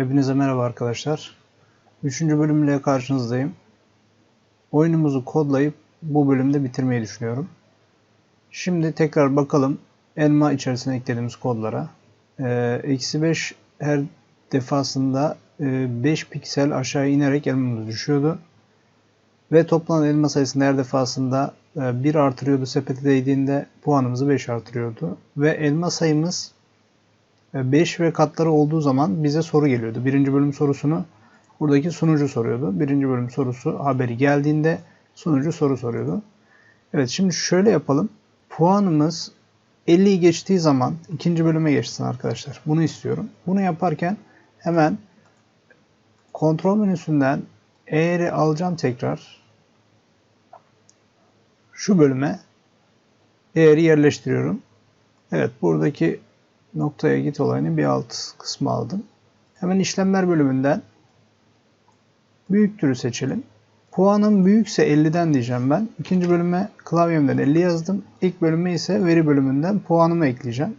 Hepinize merhaba arkadaşlar. Üçüncü bölümle karşınızdayım. Oyunumuzu kodlayıp bu bölümde bitirmeyi düşünüyorum. Şimdi tekrar bakalım elma içerisine eklediğimiz kodlara. Ee, eksi 5 her defasında 5 piksel aşağı inerek elmamız düşüyordu. Ve toplanan elma sayısını her defasında 1 artırıyordu sepete değdiğinde puanımızı 5 artırıyordu. Ve elma sayımız 5 ve katları olduğu zaman bize soru geliyordu. Birinci bölüm sorusunu buradaki sunucu soruyordu. Birinci bölüm sorusu haberi geldiğinde sunucu soru soruyordu. Evet şimdi şöyle yapalım. Puanımız 50'yi geçtiği zaman ikinci bölüme geçsin arkadaşlar. Bunu istiyorum. Bunu yaparken hemen kontrol menüsünden eğri alacağım tekrar. Şu bölüme eğri yerleştiriyorum. Evet buradaki noktaya git olayını bir alt kısmı aldım. Hemen işlemler bölümünden büyüktürü seçelim. Puanım büyükse 50'den diyeceğim ben. İkinci bölüme klavyemden 50 yazdım. İlk bölüme ise veri bölümünden puanımı ekleyeceğim.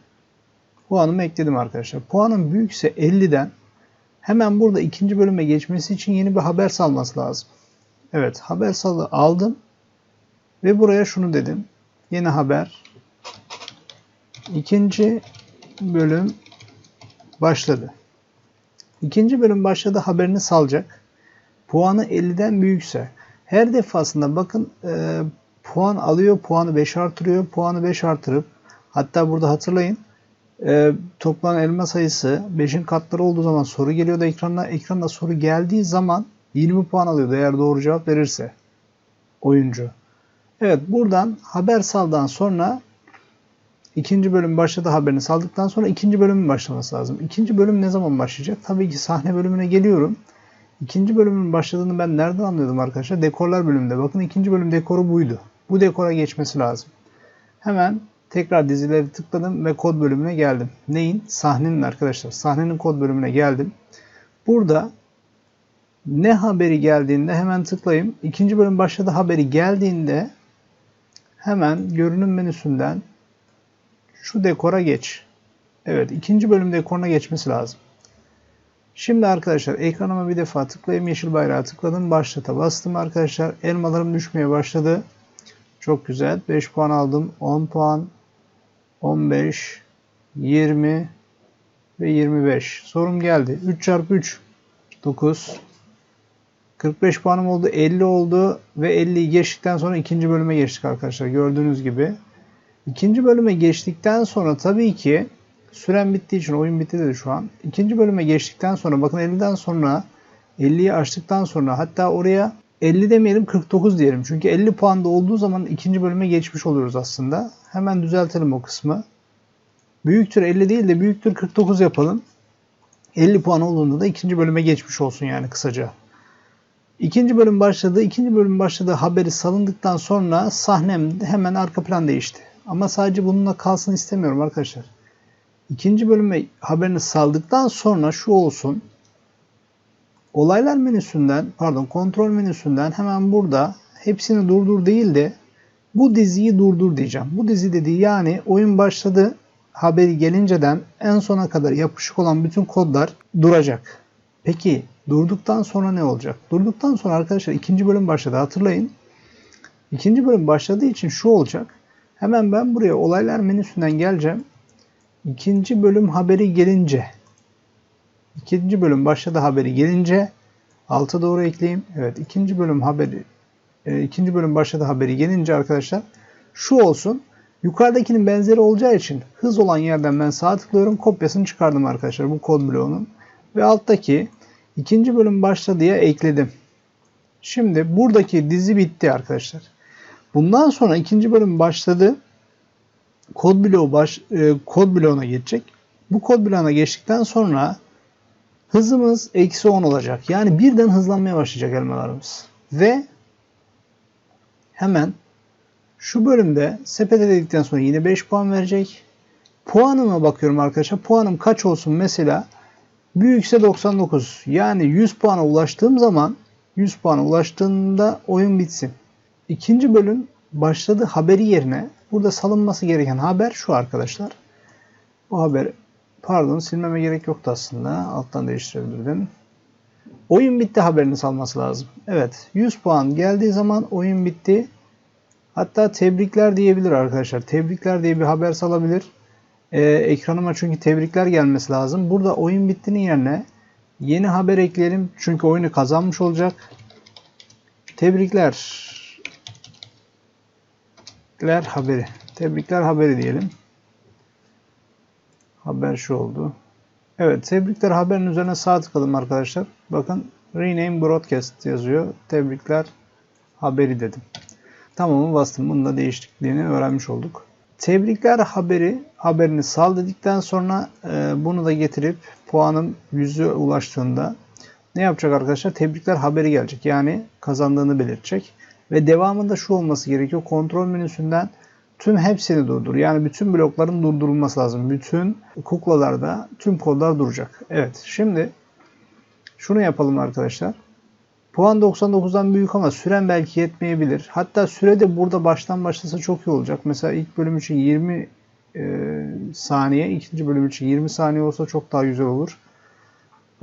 Puanımı ekledim arkadaşlar. Puanım büyükse 50'den hemen burada ikinci bölüme geçmesi için yeni bir haber salması lazım. Evet haber salı aldım. Ve buraya şunu dedim. Yeni haber. İkinci bölüm başladı. İkinci bölüm başladı haberini salacak. Puanı 50'den büyükse her defasında bakın e, puan alıyor, puanı 5 artırıyor, puanı 5 artırıp hatta burada hatırlayın e, toplanan elma sayısı 5'in katları olduğu zaman soru geliyordu ekrana. Ekranda soru geldiği zaman 20 puan alıyordu eğer doğru cevap verirse oyuncu. Evet buradan haber saldan sonra İkinci bölüm başladı haberini saldıktan sonra ikinci bölümün başlaması lazım. İkinci bölüm ne zaman başlayacak? Tabii ki sahne bölümüne geliyorum. İkinci bölümün başladığını ben nereden anlıyordum arkadaşlar? Dekorlar bölümünde. Bakın ikinci bölüm dekoru buydu. Bu dekora geçmesi lazım. Hemen tekrar dizileri tıkladım ve kod bölümüne geldim. Neyin? Sahnenin arkadaşlar. Sahnenin kod bölümüne geldim. Burada ne haberi geldiğinde hemen tıklayayım. İkinci bölüm başladı haberi geldiğinde hemen görünüm menüsünden şu dekora geç. Evet ikinci bölüm dekoruna geçmesi lazım. Şimdi arkadaşlar ekranıma bir defa tıklayayım. Yeşil bayrağı tıkladım. Başlata bastım arkadaşlar. Elmalarım düşmeye başladı. Çok güzel. 5 puan aldım. 10 puan. 15. 20. Ve 25. Sorum geldi. 3 çarpı 3. 9. 45 puanım oldu. 50 oldu. Ve 50'yi geçtikten sonra ikinci bölüme geçtik arkadaşlar. Gördüğünüz gibi. İkinci bölüme geçtikten sonra tabii ki süren bittiği için oyun bitti dedi şu an. İkinci bölüme geçtikten sonra bakın 50'den sonra 50'yi açtıktan sonra hatta oraya 50 demeyelim 49 diyelim. Çünkü 50 puanda olduğu zaman ikinci bölüme geçmiş oluyoruz aslında. Hemen düzeltelim o kısmı. Büyüktür 50 değil de büyüktür 49 yapalım. 50 puan olduğunda da ikinci bölüme geçmiş olsun yani kısaca. İkinci bölüm başladı. İkinci bölüm başladı haberi salındıktan sonra sahnem hemen arka plan değişti. Ama sadece bununla kalsın istemiyorum arkadaşlar. İkinci bölüme haberini saldıktan sonra şu olsun. Olaylar menüsünden, pardon kontrol menüsünden hemen burada hepsini durdur değil de bu diziyi durdur diyeceğim. Bu dizi dediği yani oyun başladı haberi gelinceden en sona kadar yapışık olan bütün kodlar duracak. Peki durduktan sonra ne olacak? Durduktan sonra arkadaşlar ikinci bölüm başladı hatırlayın. İkinci bölüm başladığı için şu olacak. Hemen ben buraya olaylar menüsünden geleceğim. İkinci bölüm haberi gelince ikinci bölüm başladı haberi gelince alta doğru ekleyeyim. Evet ikinci bölüm haberi e, ikinci bölüm başladı haberi gelince arkadaşlar şu olsun. Yukarıdakinin benzeri olacağı için hız olan yerden ben sağ tıklıyorum. Kopyasını çıkardım arkadaşlar bu kod bloğunun. Ve alttaki ikinci bölüm başladı diye ekledim. Şimdi buradaki dizi bitti arkadaşlar. Bundan sonra ikinci bölüm başladı. Kod bloğu baş, e, kod bloğuna geçecek. Bu kod bloğuna geçtikten sonra hızımız eksi 10 olacak. Yani birden hızlanmaya başlayacak elmalarımız. Ve hemen şu bölümde sepete dedikten sonra yine 5 puan verecek. Puanıma bakıyorum arkadaşlar. Puanım kaç olsun mesela? Büyükse 99. Yani 100 puana ulaştığım zaman 100 puana ulaştığında oyun bitsin. İkinci bölüm başladı haberi yerine burada salınması gereken haber şu arkadaşlar. Bu haber Pardon silmeme gerek yoktu aslında. Alttan değiştirebilirdim. Oyun bitti haberini salması lazım. Evet 100 puan geldiği zaman oyun bitti. Hatta tebrikler diyebilir arkadaşlar. Tebrikler diye bir haber salabilir. Ee, ekranıma çünkü tebrikler gelmesi lazım. Burada oyun bittinin yerine yeni haber ekleyelim. Çünkü oyunu kazanmış olacak. Tebrikler. Tebrikler haberi. Tebrikler haberi diyelim. Haber şu oldu. Evet tebrikler haberin üzerine sağ tıkladım arkadaşlar. Bakın rename broadcast yazıyor. Tebrikler haberi dedim. Tamamı bastım. Bunun da değişikliğini öğrenmiş olduk. Tebrikler haberi haberini sal dedikten sonra e, bunu da getirip puanım 100'e ulaştığında ne yapacak arkadaşlar? Tebrikler haberi gelecek. Yani kazandığını belirtecek. Ve devamında şu olması gerekiyor. Kontrol menüsünden tüm hepsini durdur. Yani bütün blokların durdurulması lazım. Bütün kuklalarda tüm kodlar duracak. Evet şimdi şunu yapalım arkadaşlar. Puan 99'dan büyük ama süren belki yetmeyebilir. Hatta süre de burada baştan başlasa çok iyi olacak. Mesela ilk bölüm için 20 e, saniye, ikinci bölüm için 20 saniye olsa çok daha güzel olur.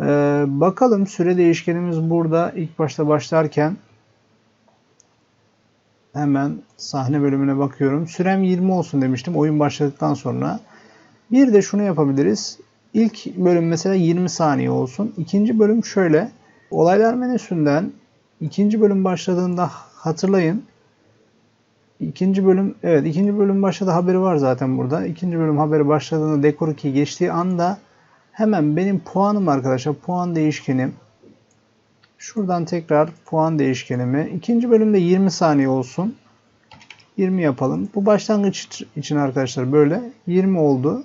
E, bakalım süre değişkenimiz burada ilk başta başlarken hemen sahne bölümüne bakıyorum. Sürem 20 olsun demiştim oyun başladıktan sonra. Bir de şunu yapabiliriz. İlk bölüm mesela 20 saniye olsun. İkinci bölüm şöyle. Olaylar menüsünden ikinci bölüm başladığında hatırlayın. İkinci bölüm evet ikinci bölüm başladı haberi var zaten burada. İkinci bölüm haberi başladığında dekor 2 geçtiği anda hemen benim puanım arkadaşlar puan değişkenim. Şuradan tekrar puan değişkenimi. ikinci bölümde 20 saniye olsun. 20 yapalım. Bu başlangıç için arkadaşlar böyle 20 oldu.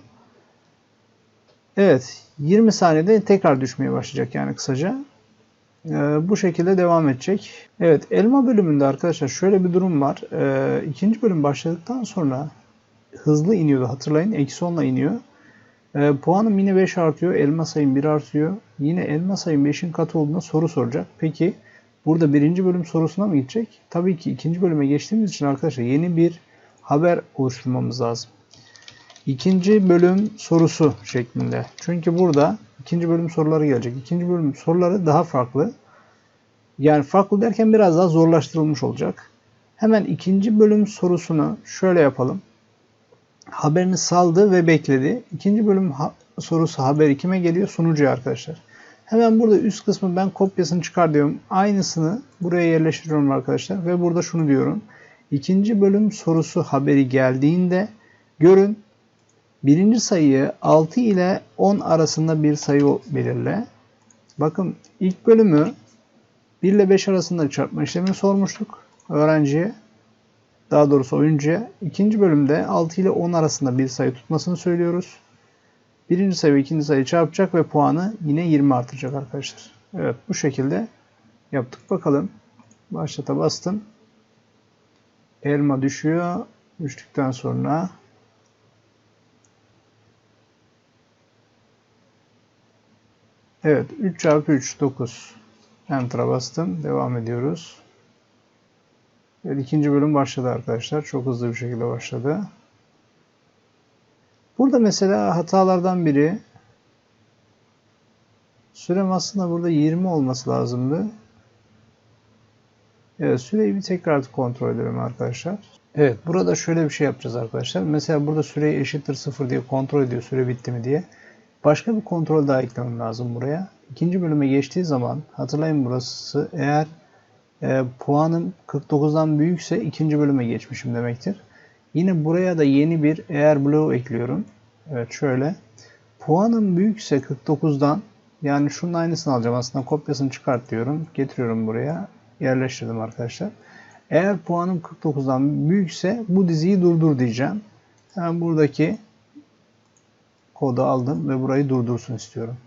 Evet 20 saniyede tekrar düşmeye başlayacak yani kısaca. Ee, bu şekilde devam edecek. Evet elma bölümünde arkadaşlar şöyle bir durum var. Ee, ikinci bölüm başladıktan sonra hızlı iniyordu hatırlayın. Eksi 10'la iniyor. Ee, puanım yine 5 artıyor. Elma sayım 1 artıyor. Yine elma sayım 5'in katı olduğunda soru soracak. Peki burada birinci bölüm sorusuna mı gidecek? Tabii ki ikinci bölüme geçtiğimiz için arkadaşlar yeni bir haber oluşturmamız lazım. İkinci bölüm sorusu şeklinde. Çünkü burada ikinci bölüm soruları gelecek. İkinci bölüm soruları daha farklı. Yani farklı derken biraz daha zorlaştırılmış olacak. Hemen ikinci bölüm sorusunu şöyle yapalım. Haberini saldı ve bekledi. İkinci bölüm ha sorusu haber kime geliyor? Sunucuya arkadaşlar. Hemen burada üst kısmı ben kopyasını çıkar diyorum. Aynısını buraya yerleştiriyorum arkadaşlar. Ve burada şunu diyorum. İkinci bölüm sorusu haberi geldiğinde görün birinci sayıyı 6 ile 10 arasında bir sayı belirle. Bakın ilk bölümü 1 ile 5 arasında çarpma işlemini sormuştuk öğrenciye. Daha doğrusu oyuncuya. İkinci bölümde 6 ile 10 arasında bir sayı tutmasını söylüyoruz. Birinci sayı ve ikinci sayı çarpacak ve puanı yine 20 artıracak arkadaşlar. Evet bu şekilde yaptık. Bakalım. Başlata bastım. Elma düşüyor. Düştükten sonra Evet 3 çarpı 3 9. Enter'a bastım. Devam ediyoruz. Evet, ikinci bölüm başladı arkadaşlar. Çok hızlı bir şekilde başladı. Burada mesela hatalardan biri sürem aslında burada 20 olması lazımdı. Evet süreyi bir tekrar kontrol edelim arkadaşlar. Evet burada şöyle bir şey yapacağız arkadaşlar. Mesela burada süreyi eşittir 0 diye kontrol ediyor süre bitti mi diye. Başka bir kontrol daha eklemem lazım buraya. İkinci bölüme geçtiği zaman hatırlayın burası eğer e, puanım 49'dan büyükse ikinci bölüme geçmişim demektir. Yine buraya da yeni bir eğer bloğu ekliyorum. Evet şöyle. Puanım büyükse 49'dan yani şunun aynısını alacağım. Aslında kopyasını çıkart diyorum. Getiriyorum buraya. Yerleştirdim arkadaşlar. Eğer puanım 49'dan büyükse bu diziyi durdur diyeceğim. Hemen buradaki kodu aldım ve burayı durdursun istiyorum.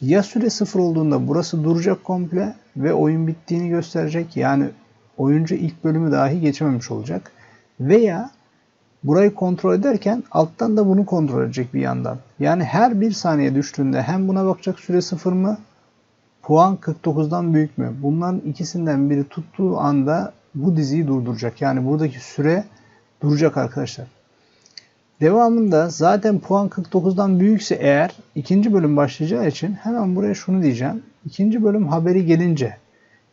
Ya süre sıfır olduğunda burası duracak komple ve oyun bittiğini gösterecek. Yani oyuncu ilk bölümü dahi geçememiş olacak. Veya burayı kontrol ederken alttan da bunu kontrol edecek bir yandan. Yani her bir saniye düştüğünde hem buna bakacak süre sıfır mı puan 49'dan büyük mü? Bunların ikisinden biri tuttuğu anda bu diziyi durduracak. Yani buradaki süre duracak arkadaşlar. Devamında zaten puan 49'dan büyükse eğer ikinci bölüm başlayacağı için hemen buraya şunu diyeceğim. İkinci bölüm haberi gelince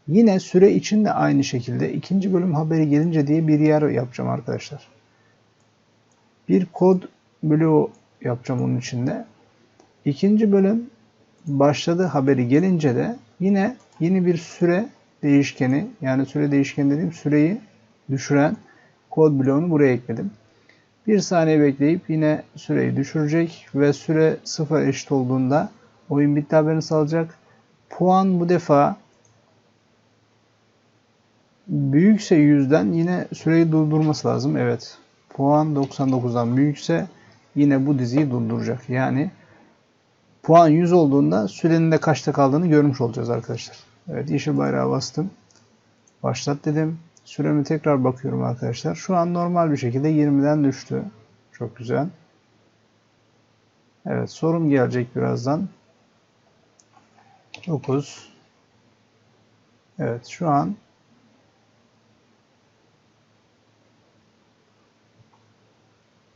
yine süre için de aynı şekilde ikinci bölüm haberi gelince diye bir yer yapacağım arkadaşlar. Bir kod bloğu yapacağım onun içinde. İkinci bölüm başladı haberi gelince de yine yeni bir süre değişkeni yani süre değişkeni dediğim süreyi düşüren kod bloğunu buraya ekledim. Bir saniye bekleyip yine süreyi düşürecek ve süre sıfır eşit olduğunda oyun bitti haberini salacak. Puan bu defa büyükse 100'den yine süreyi durdurması lazım. Evet. Puan 99'dan büyükse yine bu diziyi durduracak. Yani puan 100 olduğunda sürenin de kaçta kaldığını görmüş olacağız arkadaşlar. Evet yeşil bayrağı bastım. Başlat dedim. Süremi tekrar bakıyorum arkadaşlar. Şu an normal bir şekilde 20'den düştü. Çok güzel. Evet sorum gelecek birazdan. 9 Evet şu an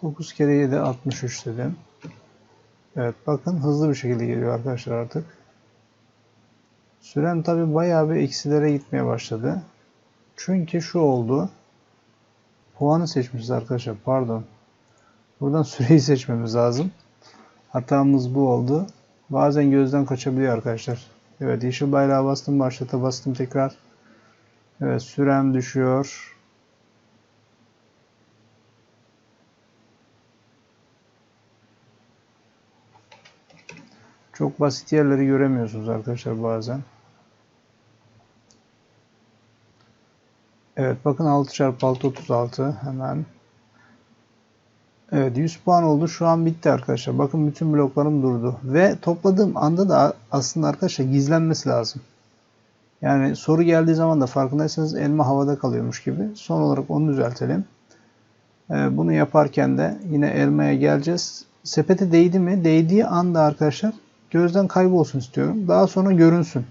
Dokuz kere 7 63 dedim. Evet bakın hızlı bir şekilde geliyor arkadaşlar artık. Sürem tabi bayağı bir eksilere gitmeye başladı. Çünkü şu oldu. Puanı seçmişiz arkadaşlar. Pardon. Buradan süreyi seçmemiz lazım. Hatamız bu oldu. Bazen gözden kaçabiliyor arkadaşlar. Evet yeşil bayrağı bastım. Başlata bastım tekrar. Evet sürem düşüyor. Çok basit yerleri göremiyorsunuz arkadaşlar bazen. Evet bakın 6 çarpı 6 36 hemen. Evet 100 puan oldu. Şu an bitti arkadaşlar. Bakın bütün bloklarım durdu. Ve topladığım anda da aslında arkadaşlar gizlenmesi lazım. Yani soru geldiği zaman da farkındaysanız elma havada kalıyormuş gibi. Son olarak onu düzeltelim. Bunu yaparken de yine elmaya geleceğiz. Sepete değdi mi? Değdiği anda arkadaşlar gözden kaybolsun istiyorum. Daha sonra görünsün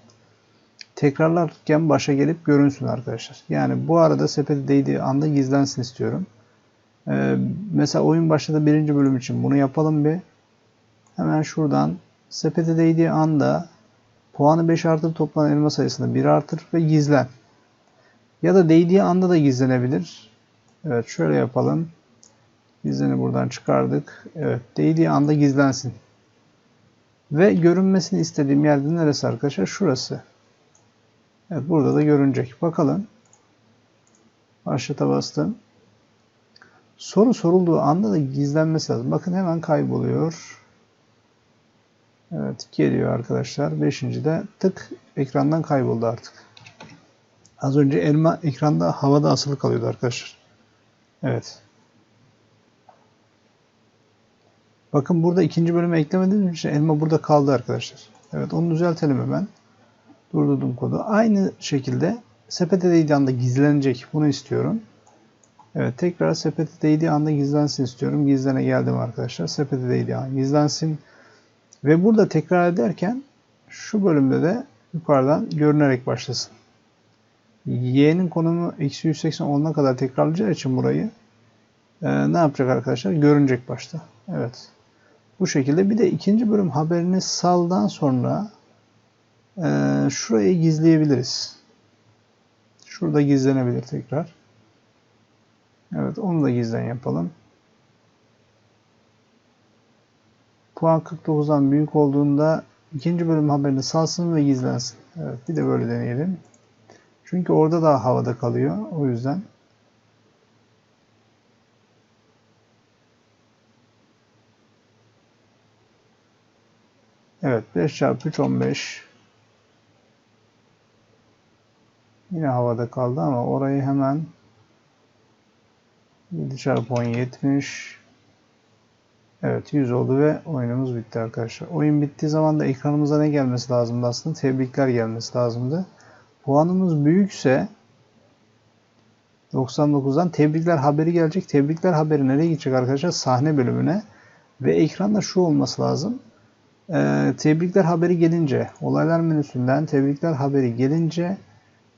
tekrarlarken başa gelip görünsün arkadaşlar. Yani bu arada sepete değdiği anda gizlensin istiyorum. Ee, mesela oyun başladı birinci bölüm için bunu yapalım bir. Hemen şuradan sepete değdiği anda puanı 5 artır toplanan elma sayısını 1 artır ve gizlen. Ya da değdiği anda da gizlenebilir. Evet şöyle yapalım. Gizleni buradan çıkardık. Evet değdiği anda gizlensin. Ve görünmesini istediğim yerde neresi arkadaşlar? Şurası. Evet burada da görünecek. Bakalım. Başlata bastım. Soru sorulduğu anda da gizlenmesi lazım. Bakın hemen kayboluyor. Evet geliyor arkadaşlar. Beşinci de tık ekrandan kayboldu artık. Az önce elma ekranda havada asılı kalıyordu arkadaşlar. Evet. Bakın burada ikinci bölüme eklemediğim için elma burada kaldı arkadaşlar. Evet onu düzeltelim hemen. Durdurdum kodu. Aynı şekilde sepete değdiği anda gizlenecek. Bunu istiyorum. Evet tekrar sepete değdiği anda gizlensin istiyorum. Gizlene geldim arkadaşlar. Sepete değdiği anda gizlensin. Ve burada tekrar ederken şu bölümde de yukarıdan görünerek başlasın. Y'nin konumu eksi 180 olana kadar tekrarlayacağı için burayı e, ne yapacak arkadaşlar? Görünecek başta. Evet. Bu şekilde bir de ikinci bölüm haberini saldan sonra ee, şurayı gizleyebiliriz. Şurada gizlenebilir tekrar. Evet onu da gizlen yapalım. Puan 49'dan büyük olduğunda ikinci bölüm haberini salsın ve gizlensin. Evet bir de böyle deneyelim. Çünkü orada da havada kalıyor. O yüzden. Evet 5 çarpı 3 15. Yine havada kaldı ama orayı hemen 7 çarpı 10 70 Evet 100 oldu ve oyunumuz bitti arkadaşlar. Oyun bittiği zaman da ekranımıza ne gelmesi lazımdı aslında? Tebrikler gelmesi lazımdı. Puanımız büyükse 99'dan tebrikler haberi gelecek. Tebrikler haberi nereye gidecek arkadaşlar? Sahne bölümüne. Ve ekranda şu olması lazım. Ee, tebrikler haberi gelince, olaylar menüsünden tebrikler haberi gelince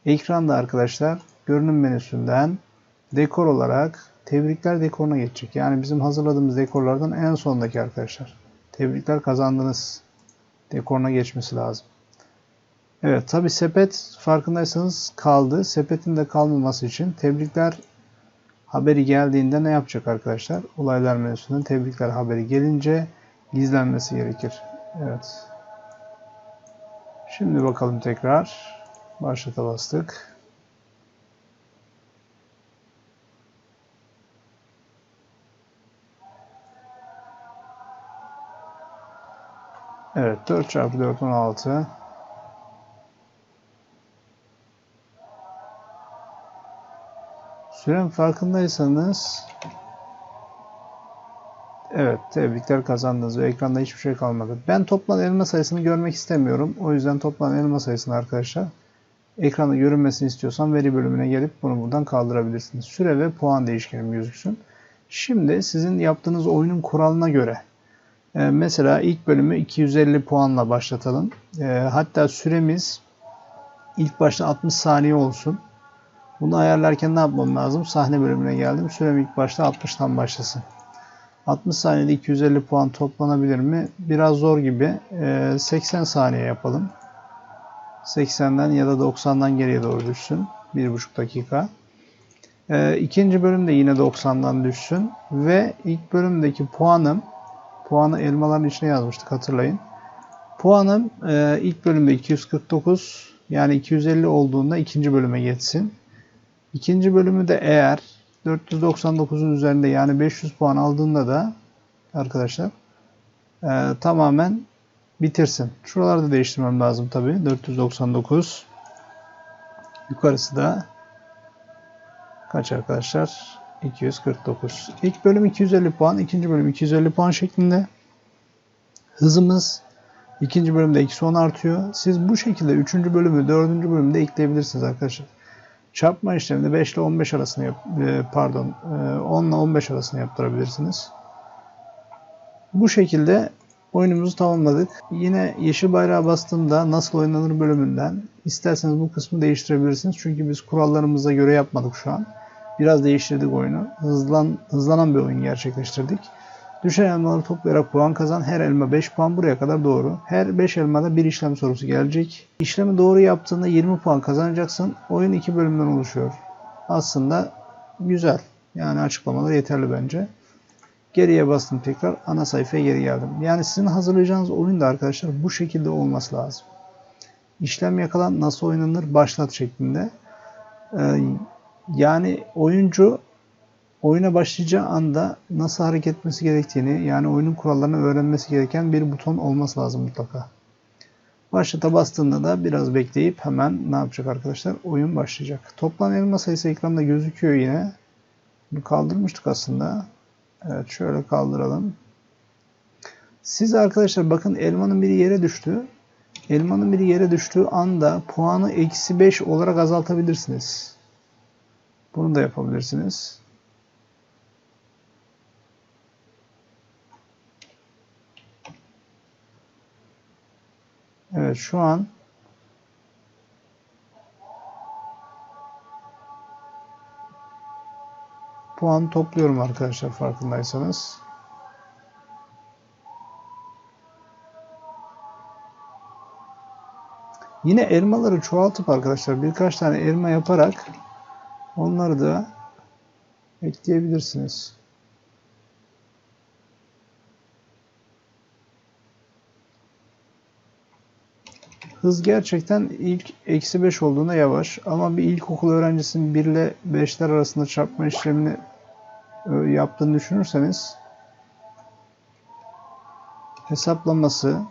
Ekranda arkadaşlar görünüm menüsünden dekor olarak tebrikler dekoruna geçecek. Yani bizim hazırladığımız dekorlardan en sondaki arkadaşlar. Tebrikler kazandınız dekoruna geçmesi lazım. Evet tabi sepet farkındaysanız kaldı. Sepetin de kalmaması için tebrikler haberi geldiğinde ne yapacak arkadaşlar? Olaylar menüsünün tebrikler haberi gelince gizlenmesi gerekir. Evet. Şimdi bakalım tekrar. Başlata bastık. Evet 4 çarpı 4 16. Süren farkındaysanız Evet tebrikler kazandınız ve ekranda hiçbir şey kalmadı. Ben toplam elma sayısını görmek istemiyorum. O yüzden toplam elma sayısını arkadaşlar ekranda görünmesini istiyorsan veri bölümüne gelip bunu buradan kaldırabilirsiniz. Süre ve puan değişkenim gözüksün. Şimdi sizin yaptığınız oyunun kuralına göre e, mesela ilk bölümü 250 puanla başlatalım. E, hatta süremiz ilk başta 60 saniye olsun. Bunu ayarlarken ne yapmam lazım? Sahne bölümüne geldim. Sürem ilk başta 60'tan başlasın. 60 saniyede 250 puan toplanabilir mi? Biraz zor gibi. 80 saniye yapalım. 80'den ya da 90'dan geriye doğru düşsün. 1,5 dakika. İkinci bölüm de yine 90'dan düşsün. Ve ilk bölümdeki puanım puanı elmaların içine yazmıştık hatırlayın. Puanım ilk bölümde 249 yani 250 olduğunda ikinci bölüme geçsin. İkinci bölümü de eğer 499'un üzerinde yani 500 puan aldığında da arkadaşlar e, tamamen bitirsin. Şuralarda değiştirmem lazım tabi. 499 yukarısı da kaç arkadaşlar? 249. İlk bölüm 250 puan, ikinci bölüm 250 puan şeklinde. Hızımız ikinci bölümde eksi 10 artıyor. Siz bu şekilde üçüncü bölümü, dördüncü bölümü de ekleyebilirsiniz arkadaşlar. Çarpma işleminde 5 ile 15 arasını yap, e, pardon 10 e, ile 15 arasını yaptırabilirsiniz. Bu şekilde oyunumuzu tamamladık. Yine yeşil bayrağı bastığımda nasıl oynanır bölümünden isterseniz bu kısmı değiştirebilirsiniz. Çünkü biz kurallarımıza göre yapmadık şu an. Biraz değiştirdik oyunu. Hızlan, hızlanan bir oyun gerçekleştirdik. Düşen elmaları toplayarak puan kazan. Her elma 5 puan buraya kadar doğru. Her 5 elmada bir işlem sorusu gelecek. İşlemi doğru yaptığında 20 puan kazanacaksın. Oyun 2 bölümden oluşuyor. Aslında güzel. Yani açıklamalar yeterli bence. Geriye bastım tekrar. Ana sayfaya geri geldim. Yani sizin hazırlayacağınız oyun da arkadaşlar bu şekilde olması lazım. İşlem yakalan nasıl oynanır başlat şeklinde. Ee, yani oyuncu oyuna başlayacağı anda nasıl hareket etmesi gerektiğini yani oyunun kurallarını öğrenmesi gereken bir buton olması lazım mutlaka. Başlata bastığında da biraz bekleyip hemen ne yapacak arkadaşlar? Oyun başlayacak. Toplam elma sayısı ekranda gözüküyor yine. Bunu kaldırmıştık aslında. Evet şöyle kaldıralım. Siz arkadaşlar bakın elmanın biri yere düştü. Elmanın biri yere düştüğü anda puanı eksi 5 olarak azaltabilirsiniz. Bunu da yapabilirsiniz. Evet şu an puan topluyorum arkadaşlar farkındaysanız. Yine elmaları çoğaltıp arkadaşlar birkaç tane elma yaparak onları da ekleyebilirsiniz. Hız gerçekten ilk eksi 5 olduğunda yavaş ama bir ilkokul öğrencisinin 1 ile 5'ler arasında çarpma işlemini yaptığını düşünürseniz hesaplaması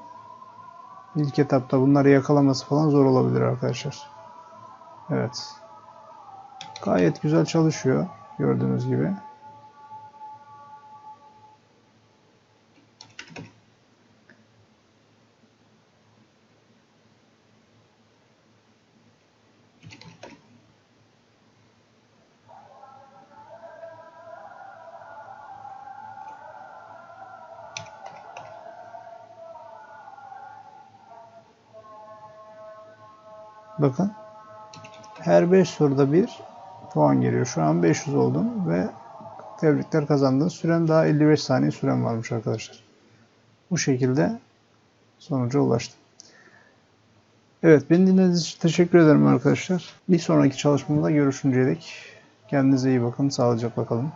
ilk etapta bunları yakalaması falan zor olabilir arkadaşlar. Evet. Gayet güzel çalışıyor gördüğünüz gibi. Bakın. Her 5 soruda bir puan geliyor. Şu an 500 oldum ve Tebrikler kazandın. Süren daha 55 saniye süren varmış arkadaşlar. Bu şekilde sonuca ulaştım. Evet beni dinlediğiniz için teşekkür ederim arkadaşlar. Bir sonraki çalışmamda görüşünceye dek kendinize iyi bakın. Sağlıcakla kalın.